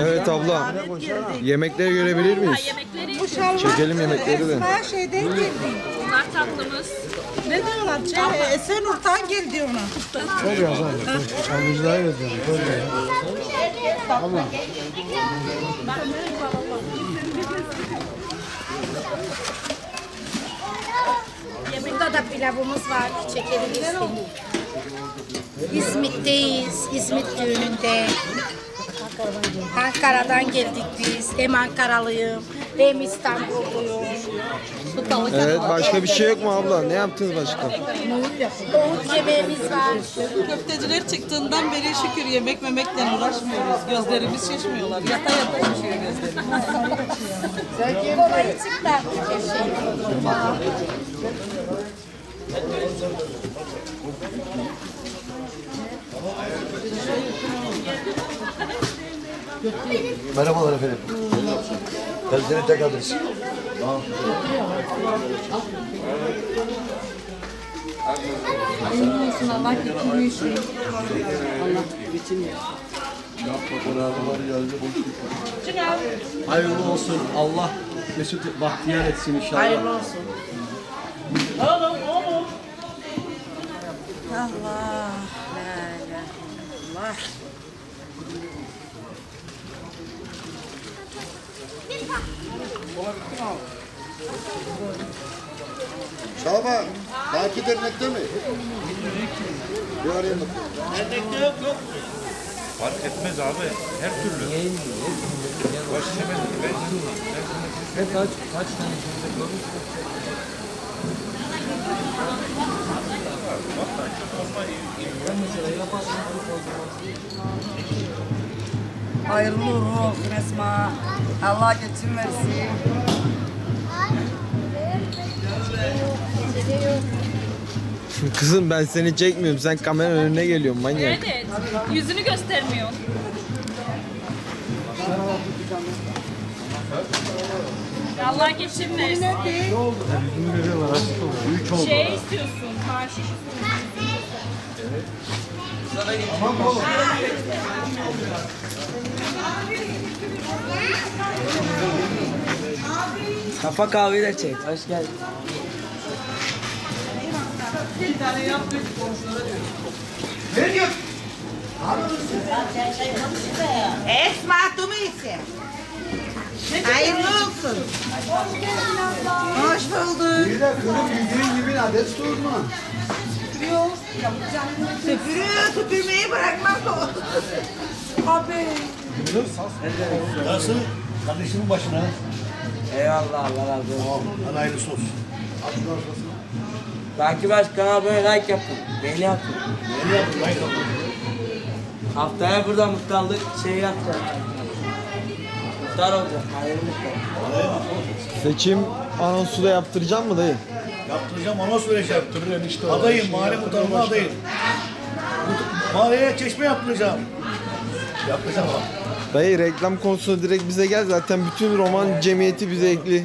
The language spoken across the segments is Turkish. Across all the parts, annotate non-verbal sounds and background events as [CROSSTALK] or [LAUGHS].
Evet abla. Yemekleri görebilir miyiz? Yemekleri Çekelim yemekleri de. Ha şeyden geldi. bunlar tatlımız. Ne diyorlar? Şey, Esenurt'tan geldi ona. Burada da pilavımız var. Çekebilirsin. İzmit'teyiz. İzmit düğününde. Ankara'dan geldik biz. Hem Ankaralıyım hem İstanbulluyum. Evet başka bir şey yok mu abla? Ne yaptınız başka? Nohut yemeğimiz var. Köfteciler çıktığından beri şükür yemek memekle uğraşmıyoruz. Gözlerimiz şişmiyorlar. Yata yata şişiyor gözlerimiz. Kolayı çıktı artık her şey. Merhabalar efendim. Ben seni tek adres. Hayırlı olsun. Allah Mesut bahtiyar etsin inşallah. Hayırlı olsun. Allah. La ilahe Şaban, Baki dernekte mi? Bir arayayım bakayım. Fark etmez abi. Her türlü. Baş hemen ben Hayırlı uğurlu olsun Esma. Allah geçim versin. Kızım ben seni çekmiyorum. Sen kameranın önüne geliyorsun manyak. Evet. Yüzünü göstermiyor. Allah geçim versin. Şey istiyorsun, maaş istiyorsun. Kafa kahveyi de çek. Hoş geldin. Esma tu mu iyisin? Hayırlı olsun. Hoş bulduk. Bir de kırık yüzüğün gibi adet sorma. Süpürüyor, süpürmeyi bırakmam. Abi. Nasıl? Kardeşimin başına. Eyvallah Allah razı olsun. Hadi hayırlısı olsun. Belki başkana böyle like yapın. Beğeni yapın. Ne yaptın? Like yaptın. Haftaya burada muhtarlık şey yapacağız. Muhtar olacak. Hayırlı muhtar. Seçim anonsu da yaptıracağım mı dayı? Yaptıracağım, anons vereceğim. Adayım, mahalle muhtarlığına adayım. Mut- Mahalleye çeşme yaptıracağım. Yaptıracağım ama. Dayı reklam konusunda direkt bize gel. Zaten bütün roman cemiyeti bize ekli.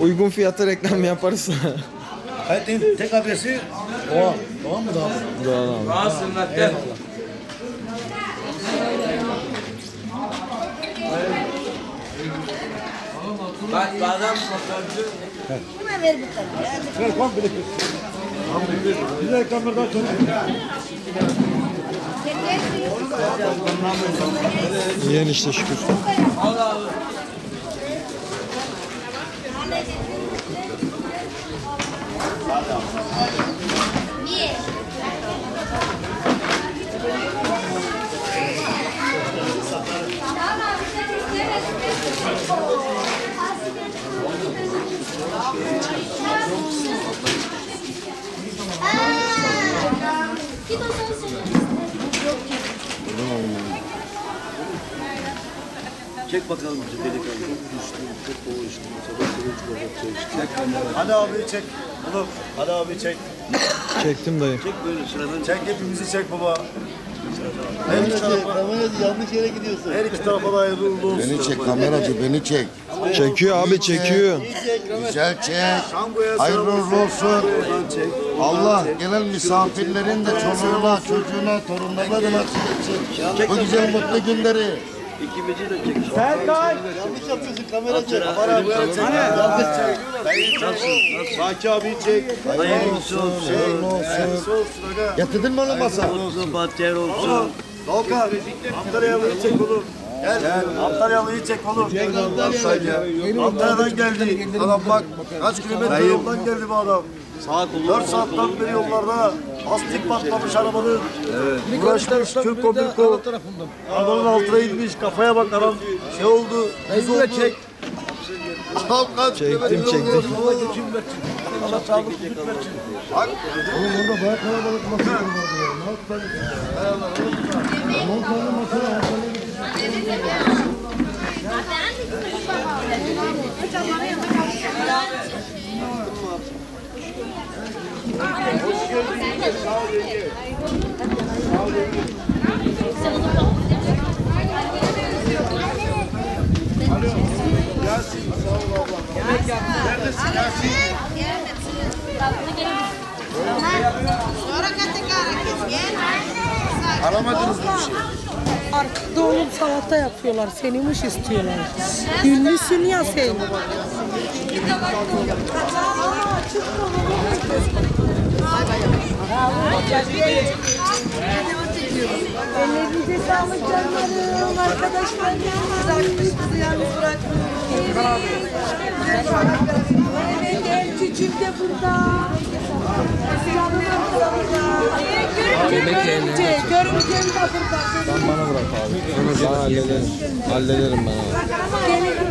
Uygun fiyata reklam yaparız. [LAUGHS] Hayatın tek adresi Doğan. Doğan mı Doğan? Doğru abi. Rahat sünnette. Bak bazen fotoğrafçı Ver komple. Bir de ekranlardan sonra. İyi işte şükür. al Çek bakalım bizi delikanlı. Çok düştüm, çok boğuştum. Sabah içtim. Çek benden. Hadi abi çek. Oğlum hadi abi çek. Çektim dayı. Çek böyle sıradan. Çek hepimizi çek baba. Her iki tarafa, yanlış yere gidiyorsun. Her iki tarafa da hayırlı uğurlu olsun. Beni çek kameracı beni çek. Çekiyor abi çekiyor. Güzel çek. Şangoya Hayırlı selam uğurlu olsun. Çek. Allah gelen misafirlerin de çoluğuna, çocuğuna, torunlarına da nasip etsin. Bu güzel mutlu günleri. İkimizi de çek. Serkay! Yanlış yapıyorsun kamera çek. Kamera abi çek. Baki abi çek. Hayırlı olsun. Hayırlısı olsun. Getirdin mi onu masa? Hayırlı olsun. Bahtiyar olsun. Doğukan, Antalyalı'yı çek oğlum. Gel. Antalyalı'yı çek oğlum. Antalya'dan geldi. Adam bak kaç kilometre yoldan geldi bu adam. Sağ kolum. 4 saatten beri yollarda lastik patlamış arabanın. Evet. Uğraşmış Türk Komürko. Arabanın altına inmiş kafaya bak adam şey oldu. Buz oldu. çek. Çektim, çektim. Allah geçim versin. Allah sağlık versin. Oğlum orada bayağı kalabalık masa vardı ya. Ne yaptılar? Hay Allah. Aman tanrım masaya Antalya'ya Aramadınız mı bir şey? Arkada olup salata yapıyorlar. Senimiş istiyorlar. Ünlüsün ya sen. Ellerinize sağlık canlarım arkadaşlar. Kızartmışımızı yalnız bırakmayın. Evet, elçicim de burada. Görümce, görümcem de burada. Bana bırak abi. Ben hallederim. Hallederim ben abi. Gelin.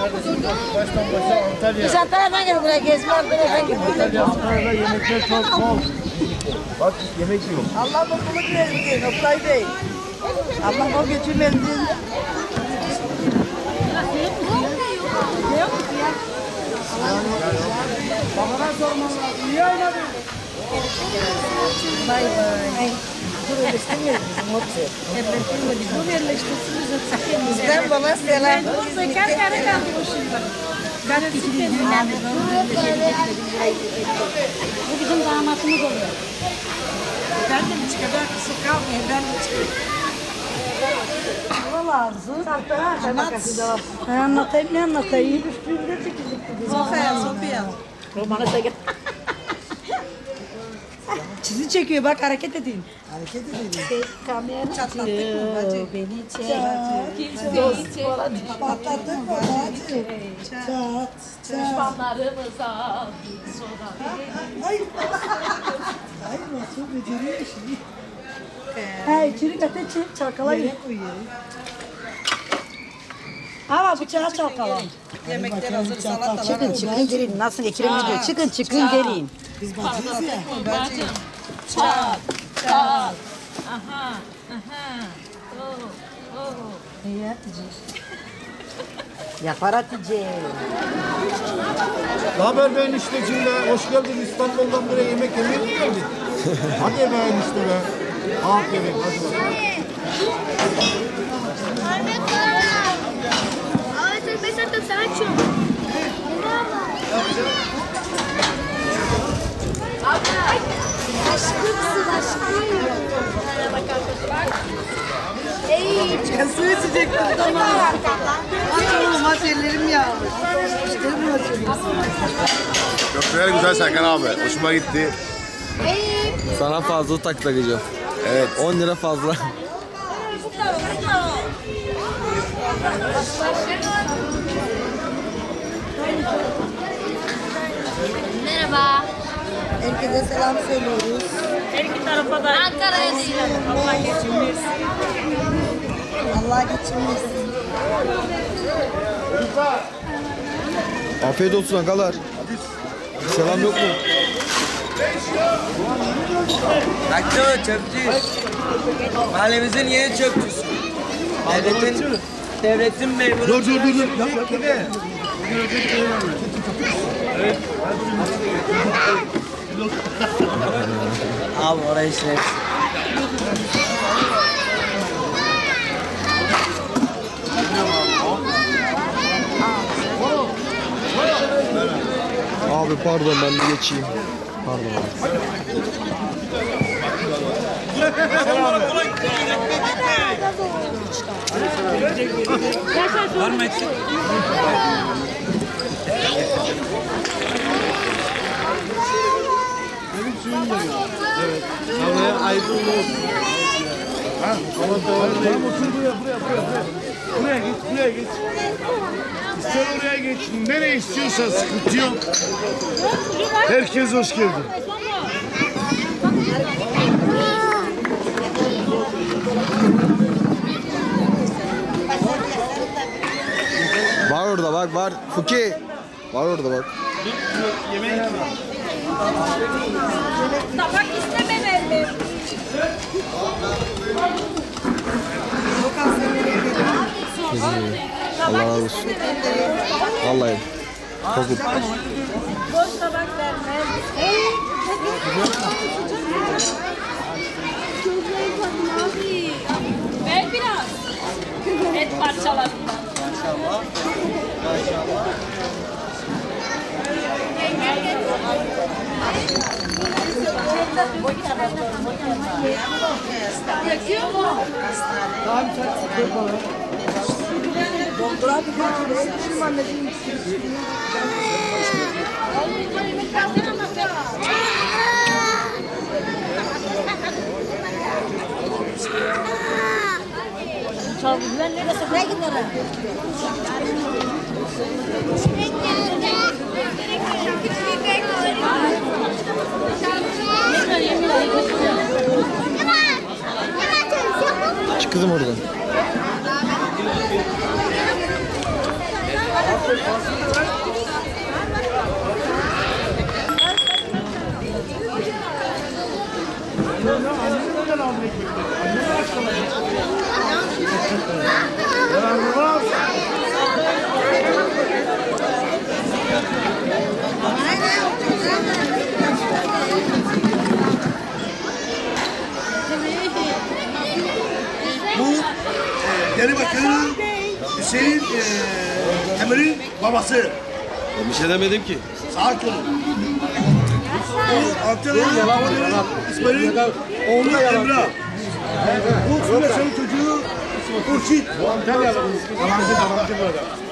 Baştan başa Antalya. Biz Antalya'dan geldik buraya gezme Antalya'dan geldik. Antalya'da yemekler çok bol. Bak yemek yiyor. Allah mutluluk versin Oktay Bey. Allah o götürmesin. Bay bay. Dur yerleştirmiyoruz bizim hepsi. Yerleştirmedik. Dur yerleştirsin bize. Bizden bana selam. Bekar kare kaldı bu şimdi. Bu bizim damatımız oluyor. Ben de mi çıkacak? Kısık kalmayayım. Ben de çıkayım. Ben anlatayım ne anlatayım? Üstünde çekildik. Sofya, Sofya. Romana çekin. Sizi çekiyor bak hareket edin. Hareket edin. Kamera çatlatıyor. Beni çek. Dost falan. Patlattık mı? Çat. Düşmanlarımıza He içeri kate çek çalkalayın. Ama bıçağı çalkala. Yemekler hazır, salatalar Çıkın çıkın gelin. Nasıl ekrem diyor. Çıkın çıkın gelin. Bacım. Çat. Çat. Aha. Aha. Oh. Oh. İyi Hatice. Yapar Hatice. Ne haber be enişteciğim be? Hoş geldin İstanbul'dan buraya yemek yemeye mi geldin? [LAUGHS] hadi be enişte be. Aferin hadi bakalım. Ahora estoy pensando Sancho. Aşkımsın aşkım. Ey, Suyu içecek. arkamdan. Aç oğlum Yavaş ellerim yağmış. Köfteler güzel Serkan abi. Hoşuma gitti. Sana fazla tak takacağım. Evet. 10 lira fazla. Merhaba. Herkese selam söylüyoruz. Ankara'ya değil. Allah geçinmesin. Allah geçinmesin. Afiyet olsun agalar. Selam yok mu? Baktı mı çöpçüyüz. Mahallemizin yeni çöpçüsü. Devletin, devletin memuru. Dur dur dur. dur. Abi orayı şey. Abi pardon ben bir geçeyim. Pardon abi. Var mı eksik? Buraya git, buraya git. Sen oraya geç. Nereye istiyorsan sıkıntı yok. Herkes hoş geldi. Var orada bak var. Fuki. Var orada bak. Tabak istemem Allah razı olsun. Vallahi. Kokut. Boş tabak vermez. Ver biraz. Et parçalarından. Yakıyor mu? Doktora bir götürüyor. Şimdi anneciğim. Çalgılar neresi? Ne giderim? Çık kızım oradan. Bu e, Diyarbakır'ın Hüseyin e, Emir'in babası. Bir şey demedim ki. Sakin olun. Bu Antalya'nın babaları İsmail'in oğlu Emrah. Bu Süleyman'ın çocuğu Urşit. Bu Antalyalı. Yalancı, yalancı burada.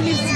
Beni